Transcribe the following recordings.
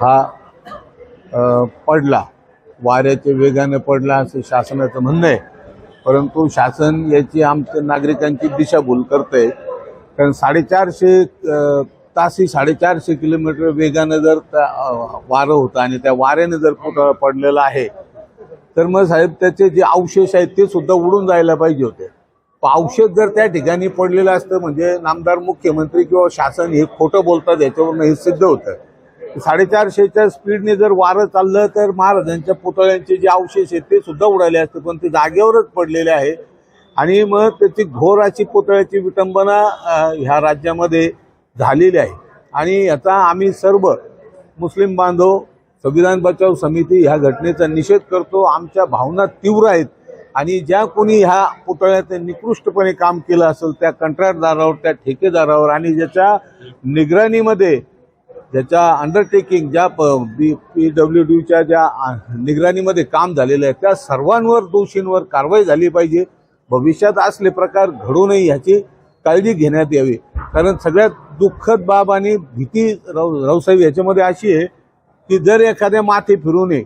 हा पडला. वाऱ्याच्या वेगाने पडला असं शासनाचं म्हणणं आहे. परंतु शासन याची आमच्या नागरिकांची दिशाभूल करते कारण साडेचारशे तासी साडेचारशे किलोमीटर वेगानं जर त्या, वारं होतं आणि त्या वाऱ्याने जर पुतळा पडलेला आहे तर मग साहेब त्याचे जे अवशेष आहेत ते सुद्धा उडून जायला पाहिजे होते. अवशेष जर त्या ठिकाणी पडलेलं असतं म्हणजे नामदार मुख्यमंत्री किंवा शासन हे खोटं बोलतात याच्यावरनं हे सिद्ध होतं. साडेचारशेच्या स्पीडने जर वारं चाललं तर महाराजांच्या पुतळ्यांचे जे अवशेष आहेत ते सुद्धा उडाले असते पण ते जागेवरच पडलेले आहे. आणि मग त्याची घोर अशी पुतळ्याची विटंबना ह्या राज्यामध्ये झालेली आहे. आणि याचा आम्ही सर्व मुस्लिम बांधव संविधान बचाव समिती ह्या घटनेचा निषेध करतो. आमच्या भावना तीव्र आहेत. आणि ज्या कोणी ह्या पुतळ्याचं निकृष्टपणे काम केलं असेल त्या कंत्राटदारावर त्या ठेकेदारावर आणि ज्याच्या निगराणीमध्ये ज्याच्या अंडरटेकिंग ज्या पी डब्ल्यू डीच्या ज्या निगराणीमध्ये काम झालेलं आहे त्या सर्वांवर दोषींवर कारवाई झाली पाहिजे. भविष्यात असले प्रकार घडू नये ह्याची काळजी घेण्यात यावी. कारण सगळ्यात दुःखद बाब आणि भीती राव रावसाहेब याच्यामध्ये अशी आहे की जर एखाद्या माथे फिरू नये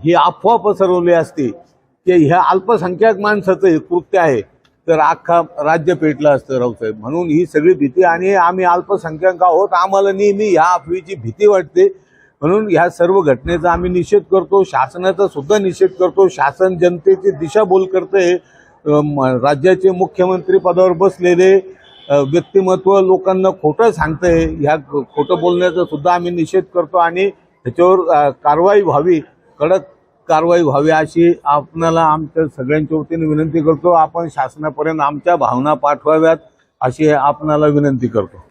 ही अफवा पसरवली असती की ह्या अल्पसंख्याक माणसाचं हे कृत्य आहे तर अख्खा राज्य पेटलं असतं रावसाहेब म्हणून ही सगळी भीती आणि आम्ही अल्पसंख्याक आहोत. आम्हाला नेहमी ह्या अफवेची भीती वाटते. म्हणून ह्या सर्व घटनेचा आम्ही निषेध करतो. शासनाचा सुद्धा निषेध करतो. शासन जनतेची दिशाभूल करते. राज्याचे मुख्यमंत्री पदावर बसलेले व्यक्तिमत्व लोकांना खोटं सांगतंय ह्या खोटं बोलण्याचा सुद्धा आम्ही निषेध करतो आणि त्याच्यावर कारवाई व्हावी. कडक कारवाई व्हावी अशी आपणाला आमच्या सगळ्यांच्या वतीने विनंती करतो. आपण शासनापर्यंत आमच्या भावना पाठवाव्यात अशी आपणाला विनंती करतो.